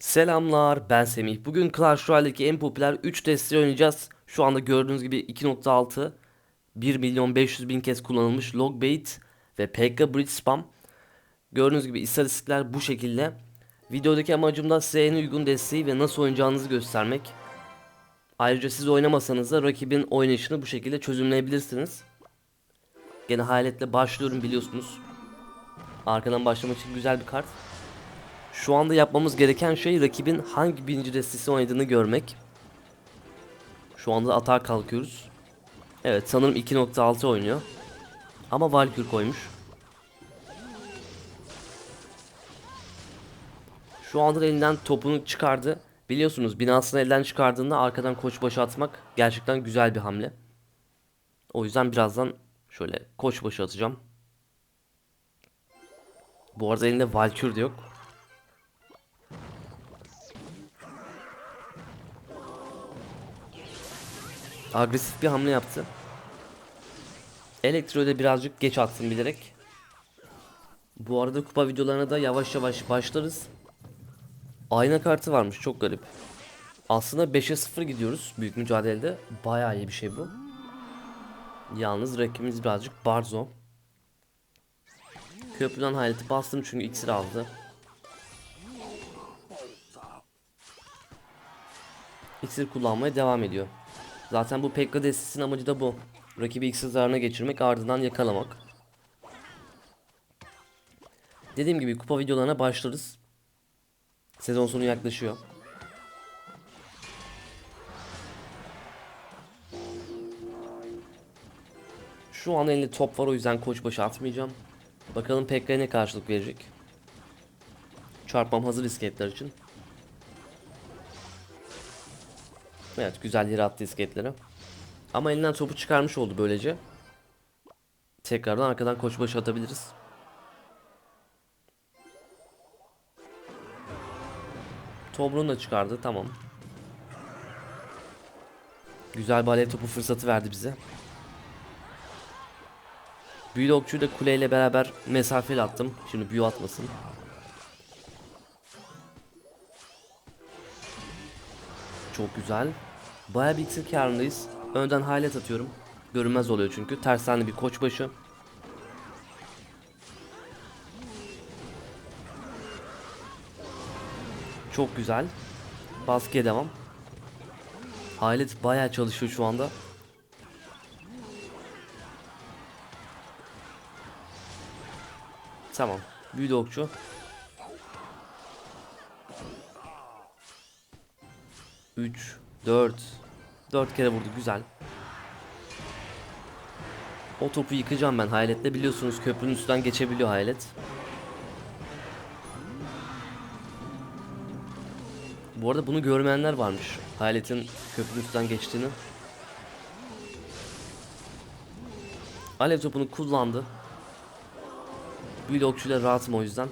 Selamlar ben Semih. Bugün Clash Royale'deki en popüler 3 desteği oynayacağız. Şu anda gördüğünüz gibi 2.6 1 milyon 500 bin kez kullanılmış Logbait ve PK Bridge Spam. Gördüğünüz gibi istatistikler bu şekilde. Videodaki amacım da size en uygun desteği ve nasıl oynayacağınızı göstermek. Ayrıca siz oynamasanız da rakibin oynayışını bu şekilde çözümleyebilirsiniz. Gene hayaletle başlıyorum biliyorsunuz. Arkadan başlamak için güzel bir kart. Şu anda yapmamız gereken şey rakibin hangi birinci destesi oynadığını görmek. Şu anda atağa kalkıyoruz. Evet sanırım 2.6 oynuyor. Ama Valkyr koymuş. Şu anda elinden topunu çıkardı. Biliyorsunuz binasını elden çıkardığında arkadan koçbaşı atmak gerçekten güzel bir hamle. O yüzden birazdan şöyle koçbaşı atacağım. Bu arada elinde Valkyr de yok. Agresif bir hamle yaptı. Elektro'yu birazcık geç attım bilerek. Bu arada kupa videolarına da yavaş yavaş başlarız. Ayna kartı varmış çok garip. Aslında 5'e 0 gidiyoruz büyük mücadelede. Bayağı iyi bir şey bu. Yalnız rakibimiz birazcık barzo. Köprüden hayreti bastım çünkü iksir aldı. İksir kullanmaya devam ediyor. Zaten bu Pekka destesinin amacı da bu. Rakibi iksir zararına geçirmek ardından yakalamak. Dediğim gibi kupa videolarına başlarız. Sezon sonu yaklaşıyor. Şu an elinde top var o yüzden koç başı atmayacağım. Bakalım Pekka'ya ne karşılık verecek. Çarpmam hazır isketler için. Evet güzel yere attı isketleri. Ama elinden topu çıkarmış oldu böylece. Tekrardan arkadan koçbaşı atabiliriz. Tobrun da çıkardı tamam. Güzel bir alev topu fırsatı verdi bize. Büyülü okçuyu da kuleyle beraber mesafeli attım. Şimdi büyü atmasın. Çok güzel. Baya bir karındayız. Önden halet atıyorum. Görünmez oluyor çünkü. Tersane bir koçbaşı. Çok güzel. Baskıya devam. Halet baya çalışıyor şu anda. Tamam. Büyülü okçu. Üç, dört, dört kere vurdu güzel. O topu yıkacağım ben hayaletle biliyorsunuz köprünün üstünden geçebiliyor hayalet. Bu arada bunu görmeyenler varmış. Hayaletin köprünün üstünden geçtiğini. Alev topunu kullandı. Büyülü okçuyla rahatım o yüzden.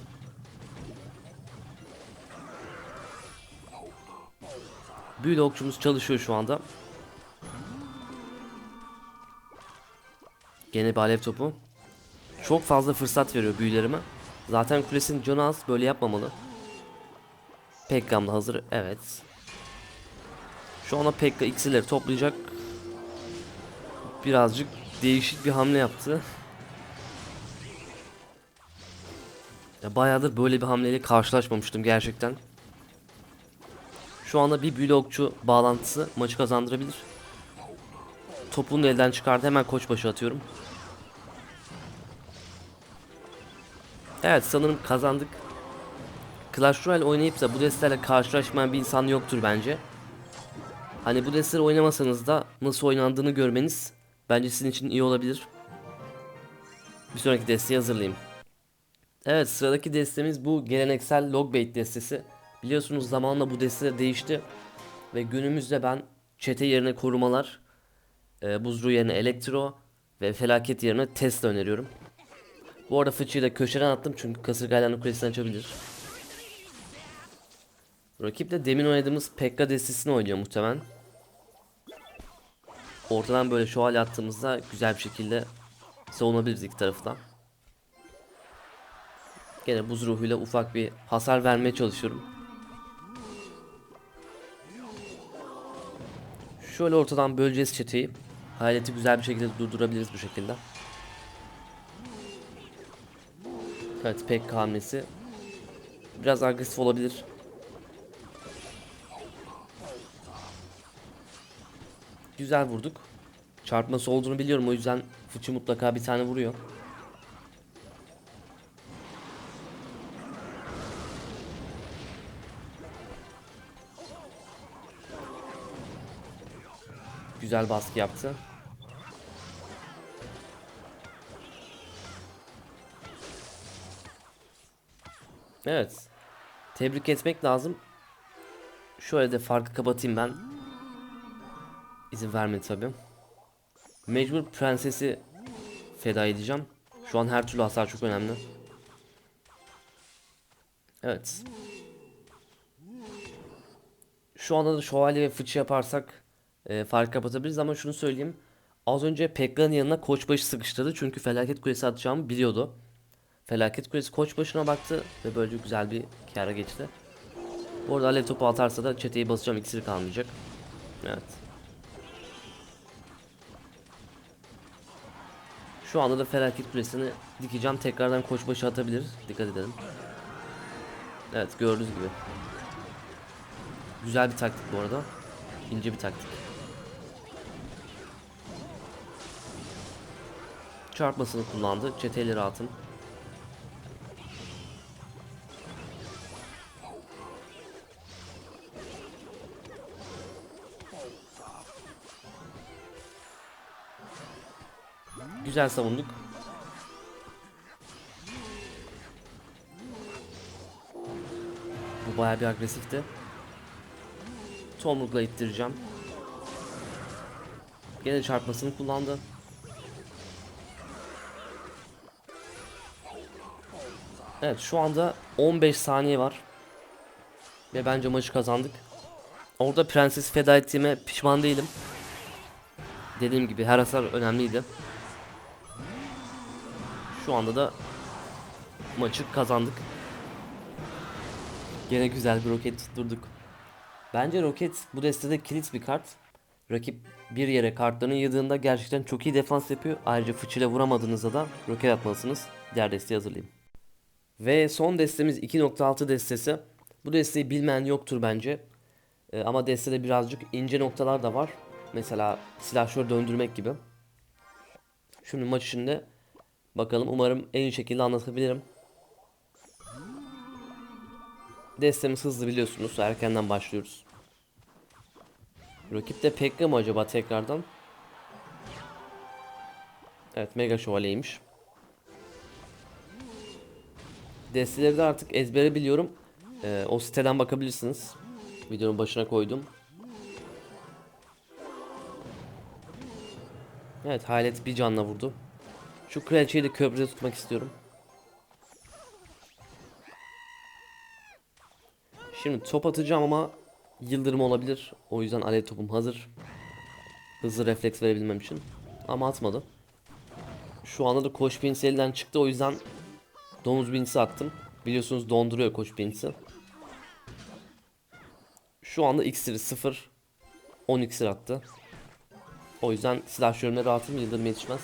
Büyülü çalışıyor şu anda. Gene bir alev topu. Çok fazla fırsat veriyor büyülerime. Zaten kulesinin canı az böyle yapmamalı. Pekka'm da hazır. Evet. Şu anda Pekka iksirleri toplayacak. Birazcık değişik bir hamle yaptı. Ya bayağıdır böyle bir hamleyle karşılaşmamıştım gerçekten. Şu anda bir büyülü okçu bağlantısı maçı kazandırabilir. Topunu elden çıkardı. Hemen koç başı atıyorum. Evet sanırım kazandık. Clash Royale oynayıp da bu destelerle karşılaşmayan bir insan yoktur bence. Hani bu desteleri oynamasanız da nasıl oynandığını görmeniz bence sizin için iyi olabilir. Bir sonraki desteği hazırlayayım. Evet sıradaki destemiz bu geleneksel Logbait destesi. Biliyorsunuz zamanla bu desteler değişti. Ve günümüzde ben çete yerine korumalar, e, buzruğu yerine elektro ve felaket yerine Tesla öneriyorum. Bu arada fıçıyı da köşeden attım çünkü kasırgaylarını kulesini açabilir. Rakip de demin oynadığımız Pekka destesini oynuyor muhtemelen. Ortadan böyle şövalye attığımızda güzel bir şekilde savunabiliriz iki tarafından. Gene buz ruhuyla ufak bir hasar vermeye çalışıyorum. Şöyle ortadan böleceğiz çeteyi. Hayaleti güzel bir şekilde durdurabiliriz bu şekilde. Evet pek hamlesi. Biraz agresif olabilir. Güzel vurduk. Çarpması olduğunu biliyorum o yüzden fıçı mutlaka bir tane vuruyor. Güzel baskı yaptı. Evet. Tebrik etmek lazım. Şöyle de farkı kapatayım ben. İzin vermedi tabi. Mecbur prensesi feda edeceğim. Şu an her türlü hasar çok önemli. Evet. Şu anda da şövalye ve fıçı yaparsak e, fark kapatabiliriz ama şunu söyleyeyim. Az önce Pekka'nın yanına koçbaşı sıkıştırdı çünkü felaket kulesi atacağımı biliyordu. Felaket kulesi koçbaşına baktı ve böylece güzel bir kara geçti. Bu arada alev topu atarsa da çeteyi basacağım iksir kalmayacak. Evet. Şu anda da felaket kulesini dikeceğim. Tekrardan koçbaşı atabilir. Dikkat edelim. Evet gördüğünüz gibi. Güzel bir taktik bu arada. İnce bir taktik. Çarpmasını kullandı. Çeteyle rahatım. Güzel savunduk. Bu bayağı bir agresifti. Tomrukla ittireceğim. Gene çarpmasını kullandı. Evet şu anda 15 saniye var. Ve bence maçı kazandık. Orada prenses feda ettiğime pişman değilim. Dediğim gibi her hasar önemliydi. Şu anda da maçı kazandık. Gene güzel bir roket tutturduk. Bence roket bu destede kilit bir kart. Rakip bir yere kartlarını yığdığında gerçekten çok iyi defans yapıyor. Ayrıca fıçıyla vuramadığınızda da roket atmalısınız. Diğer desteği hazırlayayım. Ve son destemiz 2.6 destesi. Bu desteği bilmeyen yoktur bence. Ee, ama destede birazcık ince noktalar da var. Mesela silahşör döndürmek gibi. Şimdi maç içinde bakalım umarım en iyi şekilde anlatabilirim. Destemiz hızlı biliyorsunuz. Erkenden başlıyoruz. Rakip de Pekka mı acaba tekrardan? Evet Mega Şövalye'ymiş. Desteleri de artık ezbere biliyorum. Ee, o siteden bakabilirsiniz. Videonun başına koydum. Evet Halet bir canla vurdu. Şu kraliçeyi de köprüde tutmak istiyorum. Şimdi top atacağım ama yıldırım olabilir. O yüzden alev topum hazır. Hızlı refleks verebilmem için. Ama atmadı. Şu anda da koş pinsi elden çıktı. O yüzden domuz pinsi attım. Biliyorsunuz donduruyor koç pinsi. Şu anda iksiri 0. 10 iksir attı. O yüzden silah şörüne rahatım. Yıldırım yetişmez.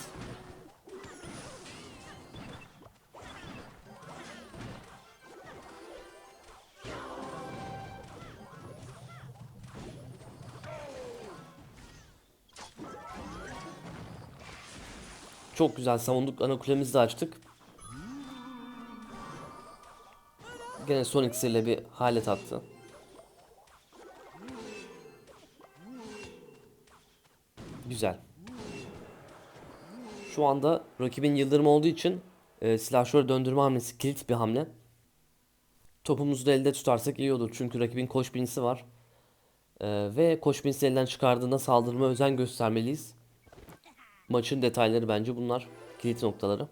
Çok güzel savunduk. Ana kulemizi de açtık. Gene son iksirle bir halet attı. Güzel. Şu anda rakibin yıldırım olduğu için e, silahşör döndürme hamlesi kilit bir hamle. Topumuzu da elde tutarsak iyi olur. Çünkü rakibin koş binisi var. E, ve koş binisi elden çıkardığında saldırma özen göstermeliyiz. Maçın detayları bence bunlar. Kilit noktaları.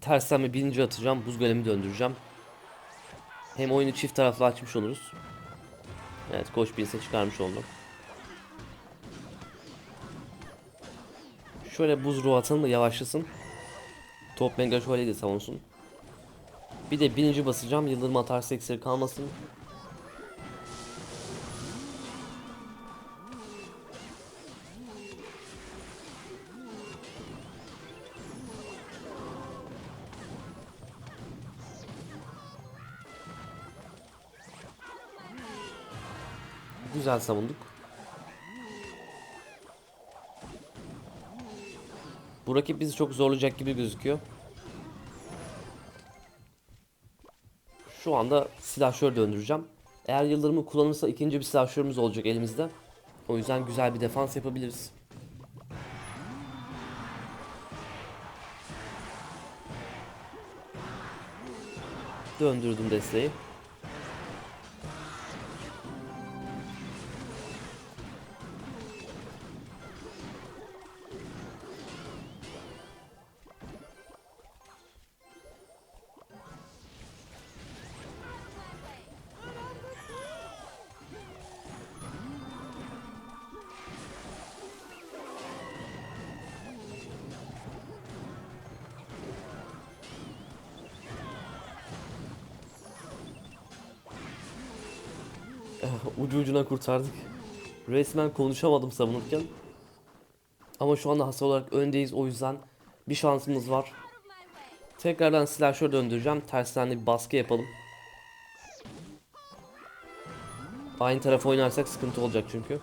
Tersten bir birinci atacağım. Buz golemi döndüreceğim. Hem oyunu çift taraflı açmış oluruz. Evet koş binse çıkarmış oldum. Şöyle buz ruhu atalım da yavaşlasın. Top mega şövalyeyi de savunsun. Bir de birinci basacağım. Yıldırım atarsa ekseri kalmasın. Güzel savunduk. Bu rakip bizi çok zorlayacak gibi gözüküyor. Şu anda silahşör döndüreceğim. Eğer yıldırımı kullanırsa ikinci bir silahşörümüz olacak elimizde. O yüzden güzel bir defans yapabiliriz. Döndürdüm desteği. Ucu ucuna kurtardık. Resmen konuşamadım savunurken. Ama şu anda hasar olarak öndeyiz o yüzden bir şansımız var. Tekrardan slasher döndüreceğim. Tersten de bir baskı yapalım. Aynı tarafa oynarsak sıkıntı olacak çünkü.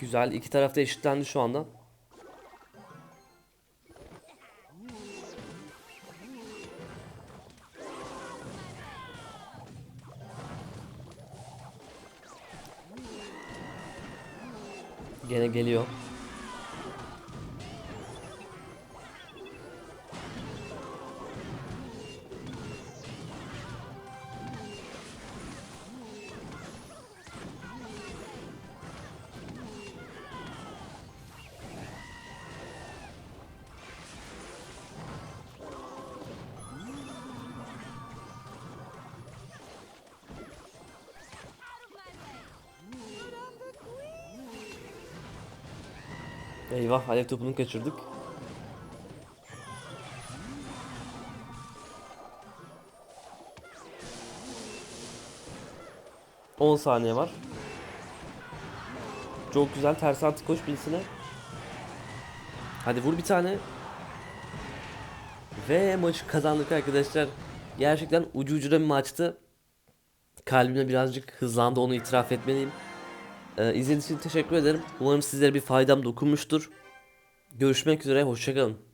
Güzel. iki tarafta eşitlendi şu anda. Gene geliyor. Eyvah alev topunu kaçırdık. On saniye var. Çok güzel ters artık koş birisine. Hadi vur bir tane. Ve maçı kazandık arkadaşlar. Gerçekten ucu ucuna bir maçtı. Kalbime birazcık hızlandı onu itiraf etmeliyim. Ee, izlediğiniz için teşekkür ederim. Umarım sizlere bir faydam dokunmuştur. Görüşmek üzere, hoşçakalın.